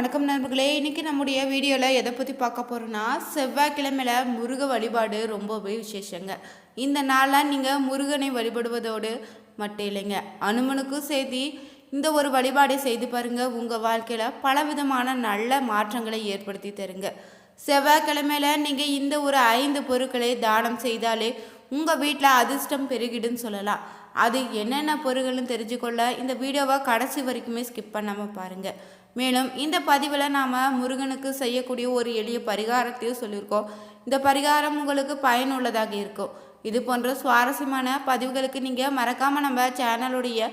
வணக்கம் நண்பர்களே. இன்றைக்கி நம்முடைய வீடியோவில் எதை பற்றி பார்க்க போகிறோன்னா செவ்வாய்க்கிழமையில முருக வழிபாடு ரொம்பவே விசேஷங்க. இந்த நாளில் நீங்கள் முருகனை வழிபடுவதோடு மட்டும் இல்லைங்க அனுமனுக்கும் சேர்த்து இந்த ஒரு வழிபாடை செய்து பாருங்கள் உங்கள் வாழ்க்கையில் பலவிதமான நல்ல மாற்றங்களை ஏற்படுத்தி தருங்க. செவ்வாய்க்கிழமையில் நீங்கள் இந்த ஒரு ஐந்து பொருட்களை தானம் செய்தாலே உங்கள் வீட்டில் அதிர்ஷ்டம் பெருகிடுன்னு சொல்லலாம். அது என்னென்ன பொருள்கள்னு தெரிஞ்சுக்கொள்ள இந்த வீடியோவை கடைசி வரைக்குமே ஸ்கிப் பண்ணாமல் பாருங்கள் மேலும் இந்த பதிவில் நாம் முருகனுக்கு செய்யக்கூடிய ஒரு எளிய பரிகாரத்தையும் சொல்லியிருக்கோம். இந்த பரிகாரம் உங்களுக்கு பயனுள்ளதாக இருக்கும். இது போன்ற சுவாரஸ்யமான பதிவுகளுக்கு நீங்கள் மறக்காமல் நம்ம சேனலுடைய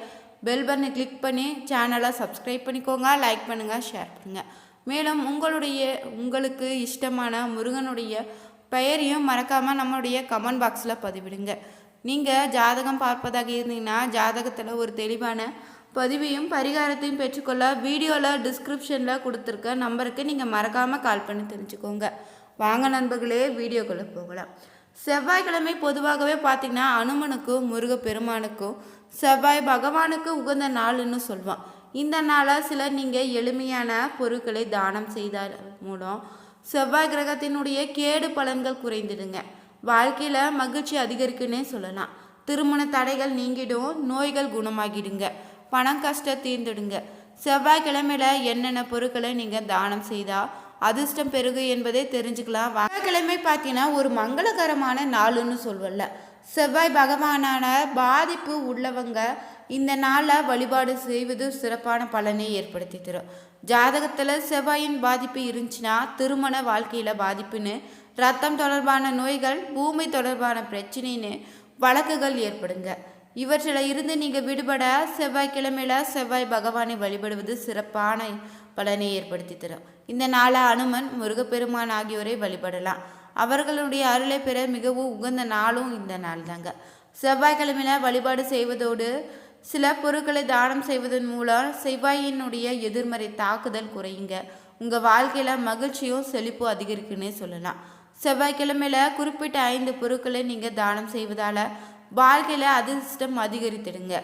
பெல் பட்டனை கிளிக் பண்ணி சேனலை சப்ஸ்கிரைப் பண்ணிக்கோங்க லைக் பண்ணுங்கள் ஷேர் பண்ணுங்கள் மேலும் உங்களுடைய உங்களுக்கு இஷ்டமான முருகனுடைய பெயரையும் மறக்காமல் நம்மளுடைய கமெண்ட் பாக்ஸில் பதிவிடுங்க. நீங்கள் ஜாதகம் பார்ப்பதாக இருந்தீங்கன்னா ஜாதகத்தில் ஒரு தெளிவான பதிவையும் பரிகாரத்தையும் பெற்றுக்கொள்ள வீடியோவில் டிஸ்கிரிப்ஷனில் கொடுத்துருக்க நம்பருக்கு நீங்கள் மறக்காமல் கால் பண்ணி தெரிஞ்சுக்கோங்க. வாங்க நண்பர்களே வீடியோக்குள்ளே போகலாம். செவ்வாய்க்கிழமை பொதுவாகவே பார்த்திங்கன்னா அனுமனுக்கும் முருகப்பெருமானுக்கும் செவ்வாய் பகவானுக்கு உகந்த நாள்னு சொல்லுவான். இந்த நாளை சிலர் நீங்கள் எளிமையான பொருட்களை தானம் செய்தால் மூலம் செவ்வாய் கிரகத்தினுடைய கேடு பலன்கள் குறைந்துடுங்க. வாழ்க்கையில் மகிழ்ச்சி அதிகரிக்குன்னே சொல்லலாம். திருமண தடைகள் நீங்கிடும் நோய்கள் குணமாகிடுங்க. பணம் கஷ்டம் தீர்ந்துடுங்க. செவ்வாய்க்கிழமையில என்னென்ன பொருட்களை நீங்கள் தானம் செய்தால் அதிர்ஷ்டம் பெருகு என்பதை தெரிஞ்சுக்கலாம். செவ்வாய்க்கிழமை பார்த்தீங்கன்னா ஒரு மங்களகரமான நாளுன்னு சொல்வல்ல செவ்வாய் பகவானான பாதிப்பு உள்ளவங்க இந்த நாளில் வழிபாடு செய்வது சிறப்பான பலனை ஏற்படுத்தி தரும் ஜாதகத்தில் செவ்வாயின் பாதிப்பு இருந்துச்சுன்னா திருமண வாழ்க்கையில் பாதிப்புன்னு ரத்தம் தொடர்பான நோய்கள் பூமி தொடர்பான பிரச்சனைன்னு வழக்குகள் ஏற்படுங்க. இவற்றில் இருந்து நீங்கள் விடுபட செவ்வாய்க்கிழமையில செவ்வாய் பகவானை வழிபடுவது சிறப்பான பலனை ஏற்படுத்தி தரும். இந்த நாளை அனுமன் முருகப்பெருமான் ஆகியோரை வழிபடலாம். அவர்களுடைய அருளை பெற மிகவும் உகந்த நாளும் இந்த நாள் தாங்க செவ்வாய்க்கிழமையில வழிபாடு செய்வதோடு சில பொருட்களை தானம் செய்வதன் மூலம் செவ்வாயினுடைய எதிர்மறை தாக்குதல் குறையுங்க. உங்கள் வாழ்க்கையில் மகிழ்ச்சியும் செழிப்பும் அதிகரிக்குன்னே சொல்லலாம். செவ்வாய்க்கிழமையில குறிப்பிட்ட ஐந்து பொருட்களை நீங்கள் தானம் செய்வதால் வாழ்க்கையில் அதிர்ஷ்டம் அதிகரித்திடுங்க.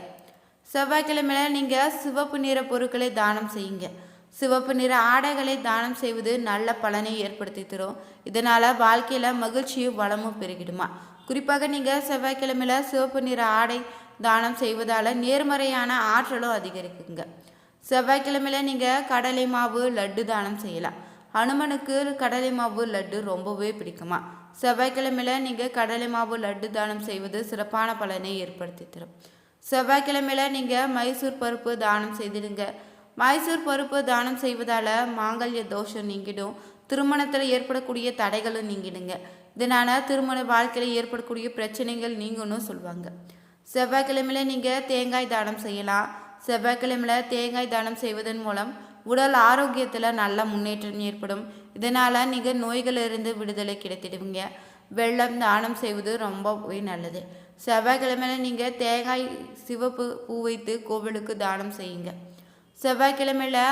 செவ்வாய்க்கிழமையில நீங்கள் சிவப்பு நிற பொருட்களை தானம் செய்யுங்க. சிவப்பு நிற ஆடைகளை தானம் செய்வது நல்ல பலனை ஏற்படுத்தி தரும். இதனால் வாழ்க்கையில் மகிழ்ச்சியும் வளமும் பெருகிடுமா? குறிப்பாக நீங்கள் செவ்வாய்க்கிழமையில சிவப்பு நிற ஆடை தானம் செய்வதால் நேர்மறையான ஆற்றலும் அதிகரிக்குங்க. செவ்வாய்க்கிழமையில நீங்கள் கடலை மாவு லட்டு தானம் செய்யலாம். ஹனுமனுக்கு கடலை மாவு லட்டு ரொம்பவே பிடிக்குமா? செவ்வாய்க்கிழமையில நீங்கள் கடலை மாவு லட்டு தானம் செய்வது சிறப்பான பலனை ஏற்படுத்தி தரும் செவ்வாய்க்கிழமையில நீங்கள் மைசூர் பருப்பு தானம் செய்திடுங்க. மைசூர் பருப்பு தானம் செய்வதால் மாங்கல்ய தோஷம் நீங்கிடும். திருமணத்தில் ஏற்படக்கூடிய தடைகளும் நீங்கிடுங்க. இதனால் திருமண வாழ்க்கையில் ஏற்படக்கூடிய பிரச்சனைகள் நீங்கணும் சொல்லுவாங்க செவ்வாய்க்கிழமையில நீங்கள் தேங்காய் தானம் செய்யலாம். செவ்வாய்க்கிழமையில தேங்காய் தானம் செய்வதன் மூலம் உடல் ஆரோக்கியத்தில் நல்ல முன்னேற்றம் ஏற்படும். இதனால் நீங்கள் நோய்களிலிருந்து விடுதலை கிடைத்திடுவீங்க. வெள்ளம் தானம் செய்வது ரொம்பவே நல்லது. செவ்வாய்க்கிழமையில் நீங்கள் தேங்காய் சிவப்பு பூ வைத்து கோவிலுக்கு தானம் செய்யுங்க. செவ்வாய்க்கிழமையில்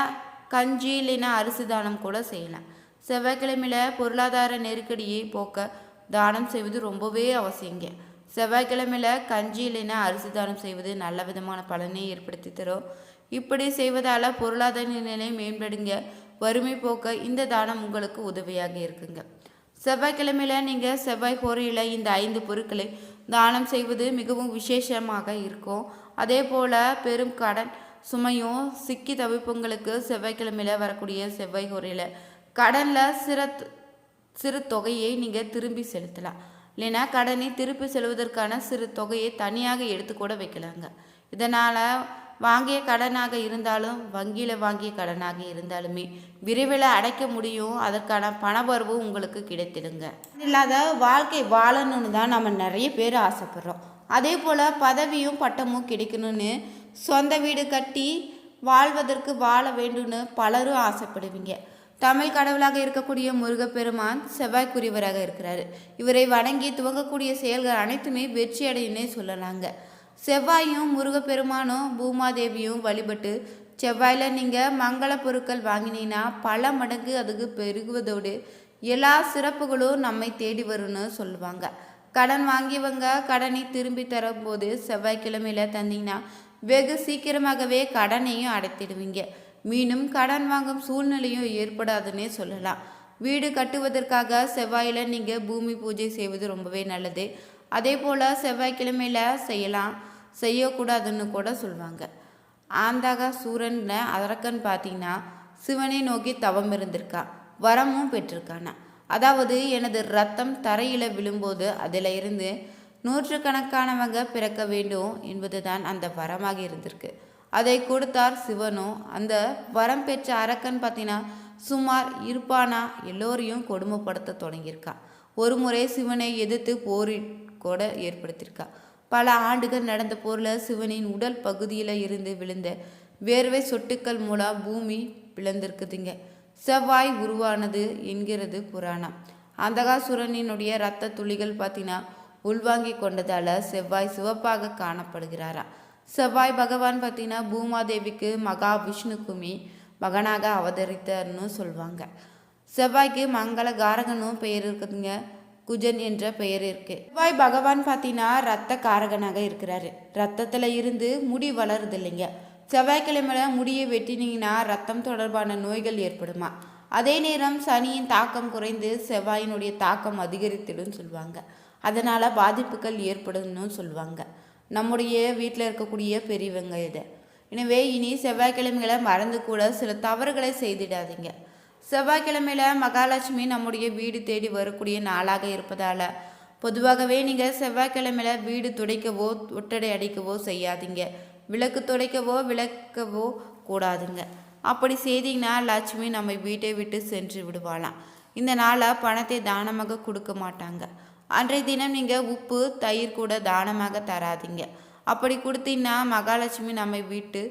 கஞ்சி இல்லைன்னா அரிசி தானம் கூட செய்யலாம். செவ்வாய்க்கிழமையில் பொருளாதார நெருக்கடியை போக்க தானம் செய்வது ரொம்பவே அவசியங்க. செவ்வாய்க்கிழமையில் கஞ்சி இல்லைன்னா அரிசி தானம் செய்வது நல்ல விதமான பலனை ஏற்படுத்தி தரும். இப்படி செய்வதால் பொருளாதார நிலை மேம்படுங்க. வறுமை போக்க இந்த தானம் உங்களுக்கு உதவியாக இருக்குங்க. செவ்வாய்க்கிழமையில நீங்கள் செவ்வாய் கோரையில் இந்த ஐந்து பொருட்களை தானம் செய்வது மிகவும் விசேஷமாக இருக்கும். அதே போல் பெரும் கடன் சுமையும் சிக்கி தவிப்புங்களுக்கு செவ்வாய்க்கிழமையில வரக்கூடிய செவ்வாய் கோரையில் கடனில் சிற சிறு தொகையை நீங்கள் திரும்பி செலுத்தலாம். இல்லைன்னா கடனை திருப்பி செல்வதற்கான சிறு தொகையை தனியாக எடுத்து கூட வைக்கலாங்க. இதனால் வாங்கிய கடனாக இருந்தாலும் வங்கியில் வாங்கிய கடனாக இருந்தாலுமே விரைவில் அடைக்க முடியும். அதற்கான பணவரவு உங்களுக்கு கிடைத்திடுங்க. இல்லாத வாழ்க்கை வாழணும்னு தான் நம்ம நிறைய பேர் ஆசைப்படுறோம். அதே போல் பதவியும் பட்டமும் கிடைக்கணும்னு சொந்த வீடு கட்டி வாழ்வதற்கு வாழ வேண்டும்னு பலரும் ஆசைப்படுவீங்க. தமிழ் கடவுளாக இருக்கக்கூடிய முருகப்பெருமான் செவ்வாய்க்குரியவராக இருக்கிறாரு. இவரை வணங்கி துவங்கக்கூடிய செயல்கள் அனைத்துமே வெற்றி அடையுன்னே சொல்லலாங்க. செவ்வாயும் முருகப்பெருமானும் பூமாதேவியும் வழிபட்டு செவ்வாயில் நீங்கள் மங்கள பொருட்கள் வாங்கினீங்கன்னா பல மடங்கு அதுக்கு பெருகுவதோடு எல்லா சிறப்புகளும் நம்மை தேடி வரும்னு சொல்லுவாங்க. கடன் வாங்கியவங்க கடனை திரும்பி தரும்போது செவ்வாய்க்கிழமையில் தந்தீங்கன்னா வெகு சீக்கிரமாகவே கடனையும் அடைத்திடுவீங்க. மீண்டும் கடன் வாங்கும் சூழ்நிலையும் ஏற்படாதுன்னே சொல்லலாம். வீடு கட்டுவதற்காக செவ்வாயில் நீங்கள் பூமி பூஜை செய்வது ரொம்பவே நல்லது. அதே போல் செவ்வாய்க்கிழமையில் செய்யலாம். செய்யக்கூடாதுன்னு கூட சொல்லுவாங்க ஆந்தகா சூரன்ல அரக்கன் பார்த்தீங்கன்னா சிவனை நோக்கி தவம் இருந்திருக்கா வரமும் பெற்றிருக்கானா. அதாவது எனது ரத்தம் தரையில் விழும்போது அதில் இருந்து நூற்றுக்கணக்கானவங்க பிறக்க வேண்டும் என்பது தான் அந்த வரமாக இருந்திருக்கு. அதை கொடுத்தார் சிவனும் அந்த வரம் பெற்ற அரக்கன் பார்த்தீங்கன்னா சுமார் இருப்பானா எல்லோரையும் கொடுமைப்படுத்த தொடங்கியிருக்கா. ஒரு முறை சிவனை எதிர்த்து போரி கூட ஏற்படுத்தியிருக்கா. பல ஆண்டுகள் நடந்த போரில் சிவனின் உடல் பகுதியில் இருந்து விழுந்த வேர்வை சொட்டுக்கள் மூலம் பூமி பிளந்திருக்குதுங்க. செவ்வாய் உருவானது என்கிறது புராணம். அந்தகாசுரனினுடைய இரத்த துளிகள் பார்த்தீங்கன்னா உள்வாங்கி கொண்டதால செவ்வாய் சிவப்பாக காணப்படுகிறாரா. செவ்வாய் பகவான் பார்த்தீங்கன்னா பூமாதேவிக்கு மகா விஷ்ணுக்குமி மகனாக அவதரித்தார்னு சொல்லுவாங்க செவ்வாய்க்கு மங்கள காரகனும் பெயர் இருக்குதுங்க. குஜன் என்ற பெயர் இருக்கு. செவ்வாய் பகவான் பார்த்தீங்கன்னா ரத்த காரகனாக இருக்கிறாரு. ரத்தத்தில் இருந்து முடி வளருது இல்லைங்க செவ்வாய்க்கிழமையில முடியை வெட்டினீங்கன்னா ரத்தம் தொடர்பான நோய்கள் ஏற்படுமா? அதே நேரம் சனியின் தாக்கம் குறைந்து செவ்வாயினுடைய தாக்கம் அதிகரித்திடும் சொல்லுவாங்க. அதனால் பாதிப்புகள் ஏற்படும்னு சொல்லுவாங்க. நம்முடைய வீட்டில் இருக்கக்கூடிய பெரியவங்க இது. எனவே இனி செவ்வாய்க்கிழமைகளை மறந்து கூட சில தவறுகளை செய்திடாதீங்க. செவ்வாய்க்கிழமையில் மகாலட்சுமி நம்முடைய வீடு தேடி வரக்கூடிய நாளாக இருப்பதால் பொதுவாகவே நீங்கள் செவ்வாய்க்கிழமையில வீடு துடைக்கவோ ஒட்டடை அடிக்கவோ செய்யாதீங்க. விளக்கு துடைக்கவோ விளக்கவோ கூடாதுங்க. அப்படி செய்தீங்கன்னா லட்சுமி நம்ம வீட்டை விட்டு சென்று விடுவாளாம். இந்த நாளை பணத்தை தானமாக கொடுக்க மாட்டாங்க. அன்றைய தினம் நீங்கள் உப்பு தயிர் கூட தானமாக தராதீங்க. அப்படி கொடுத்தீங்கன்னா மகாலட்சுமி நம்மை வீட்டு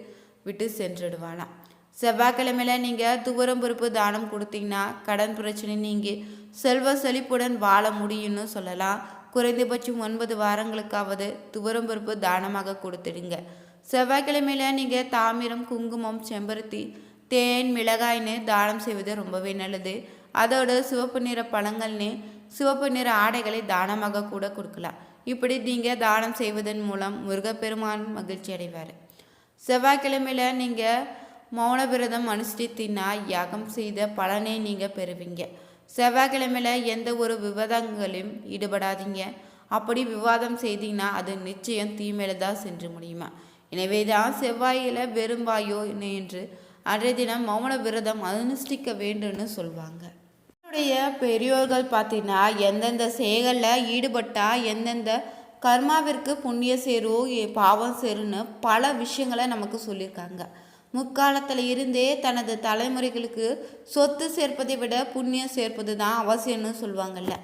விட்டு சென்றுடுவாளாம். செவ்வாய்க்கிழமையில் நீங்கள் துவரம் பொறுப்பு தானம் கொடுத்தீங்கன்னா கடன் பிரச்சனை நீங்கி செல்வ செழிப்புடன் வாழ முடியும்னு சொல்லலாம். குறைந்தபட்சம் ஒன்பது வாரங்களுக்காவது துவரம் பொறுப்பு தானமாக கொடுத்துடுங்க. செவ்வாய்க்கிழமையில நீங்கள் தாமிரம் குங்குமம் செம்பருத்தி தேன் மிளகாய்னு தானம் செய்வது ரொம்பவே நல்லது. அதோடு சிவப்பு நிற பழங்கள்னு சிவப்பு நிற ஆடைகளை தானமாக கூட கொடுக்கலாம். இப்படி நீங்கள் தானம் செய்வதன் மூலம் முருகப்பெருமான் மகிழ்ச்சி அடைவார். செவ்வாய்க்கிழமையில் நீங்கள் மௌன விரதம் அனுஷ்டித்தினா யாகம் செய்த பலனை நீங்கள் பெறுவீங்க. செவ்வாய்க்கிழமையில் எந்த ஒரு விவாதங்களையும் ஈடுபடாதீங்க. அப்படி விவாதம் செய்தீங்கன்னா அது நிச்சயம் தீமையில தான் சென்று முடியுமா? எனவே தான் செவ்வாயில் வெறும் வாயோ என்று அன்றைய தினம் மௌன விரதம் அனுஷ்டிக்க வேண்டும்னு சொல்லுவாங்க என்னுடைய பெரியோர்கள் பார்த்தீங்கன்னா எந்தெந்த செயல்களில் ஈடுபட்டால் எந்தெந்த கர்மாவிற்கு புண்ணிய சேரும் பாவம் சேருன்னு பல விஷயங்களை நமக்கு சொல்லியிருக்காங்க. முக்காலத்தில் இருந்தே தனது தலைமுறைகளுக்கு சொத்து சேர்ப்பதை விட புண்ணியம் சேர்ப்பது தான் அவசியம்னு சொல்லுவாங்கல்ல.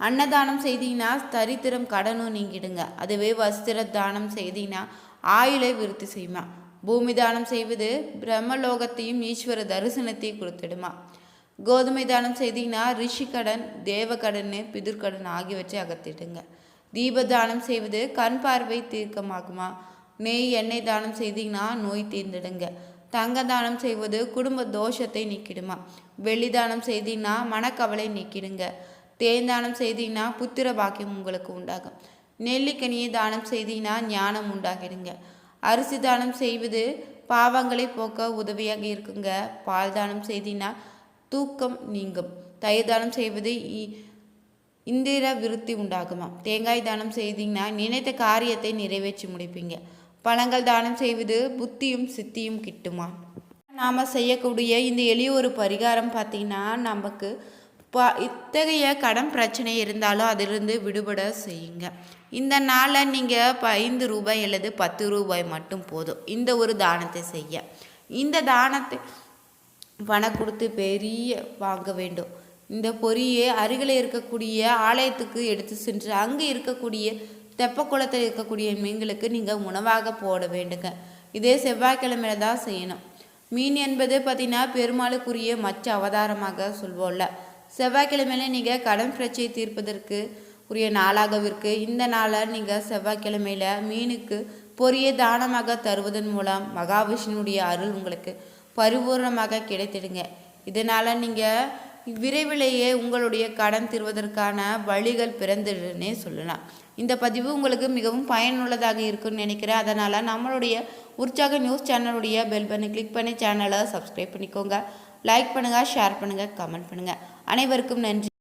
அன்னதானம் செய்தீங்கன்னா தரித்திரம் கடனும் நீங்கிடுங்க. அதுவே வஸ்திர தானம் செய்தீங்கன்னா ஆயுளை விருத்தி செய்யுமா. பூமி தானம் செய்வது பிரம்மலோகத்தையும் ஈஸ்வர தரிசனத்தையும் கொடுத்துடுமா. கோதுமை தானம் செய்தீங்கன்னா ரிஷி கடன் தேவ பிதிர்கடன் ஆகியவற்றை அகத்திடுங்க தீப தானம் செய்வது கண் பார்வை தீர்க்கமாகுமா. நெய் எண்ணெய் தானம் செய்தீங்கன்னா நோய் தீர்ந்துடுங்க. தங்க தானம் செய்வது குடும்ப தோஷத்தை நீக்கிடுமா. வெள்ளி தானம் செய்தீங்கன்னா மனக்கவலை நீக்கிடுங்க. தேன் தானம் செய்தீங்கன்னா புத்திர பாக்கியம் உங்களுக்கு உண்டாகும். நெல்லிக்கனியை தானம் செய்தீங்கன்னா ஞானம் உண்டாகிடுங்க. அரிசி தானம் செய்வது பாவங்களை போக்க உதவியாக இருக்குங்க. பால் தானம் செய்தீங்கன்னா தூக்கம் நீங்கும். தயிர் தானம் செய்வது இ- இந்திர விருத்தி உண்டாகுமா தேங்காய் தானம் செய்தீங்கன்னா நினைத்த காரியத்தை நிறைவேற்றி முடிப்பீங்க. பழங்கள் தானம் செய்வது புத்தியும் சித்தியும் கிட்டுமா? நாம் செய்யக்கூடிய இந்த எளிய ஒரு பரிகாரம் பார்த்தீங்கன்னா நமக்கு ப இத்தகைய கடன் பிரச்சனை இருந்தாலும் அதிலிருந்து விடுபட செய்யுங்க. இந்த நாளை நீங்கள் ஐந்து ரூபாய் அல்லது பத்து ரூபாய் மட்டும் போதும். இந்த ஒரு தானத்தை செய்ய. இந்த தானத்தை பணம் கொடுத்து பெரிய வாங்க வேண்டும். இந்த பொரியை அருகில் இருக்கக்கூடிய ஆலயத்துக்கு எடுத்து சென்று அங்கே இருக்கக்கூடிய தெப்பக்குளத்தில் இருக்கக்கூடிய மீன்களுக்கு நீங்கள் உணவாக போட வேண்டுங்க. இதே செவ்வாய்க்கிழமையில தான் செய்யணும். மீன் என்பது பார்த்தீங்கன்னா பெருமாளுக்குரிய மற்ற அவதாரமாக சொல்வோம்ல. செவ்வாய்க்கிழமையில நீங்கள் கடன் பிரச்சனை தீர்ப்பதற்கு உரிய நாளாகவிருக்கு இந்த நாளை நீங்கள் செவ்வாய்க்கிழமையில மீனுக்கு பொரிய தானமாக தருவதன் மூலம் மகாவிஷ்ணுடைய அருள் உங்களுக்கு பரிபூர்ணமாக கிடைத்திடுங்க. இதனால் நீங்கள் விரைவிலேயே உங்களுடைய கடன் தீர்வதற்கான வழிகள் பிறந்துடுன்னே சொல்லலாம். இந்த பதிவு உங்களுக்கு மிகவும் பயனுள்ளதாக இருக்கும்னு நினைக்கிறேன். அதனால் நம்மளுடைய உற்சாக நியூஸ் சேனலுடைய பெல் பண்ணி கிளிக் பண்ணி சேனலை சப்ஸ்கிரைப் பண்ணிக்கோங்க. லைக் பண்ணுங்கள் ஷேர் பண்ணுங்கள் கமெண்ட் பண்ணுங்கள் அனைவருக்கும் நன்றி.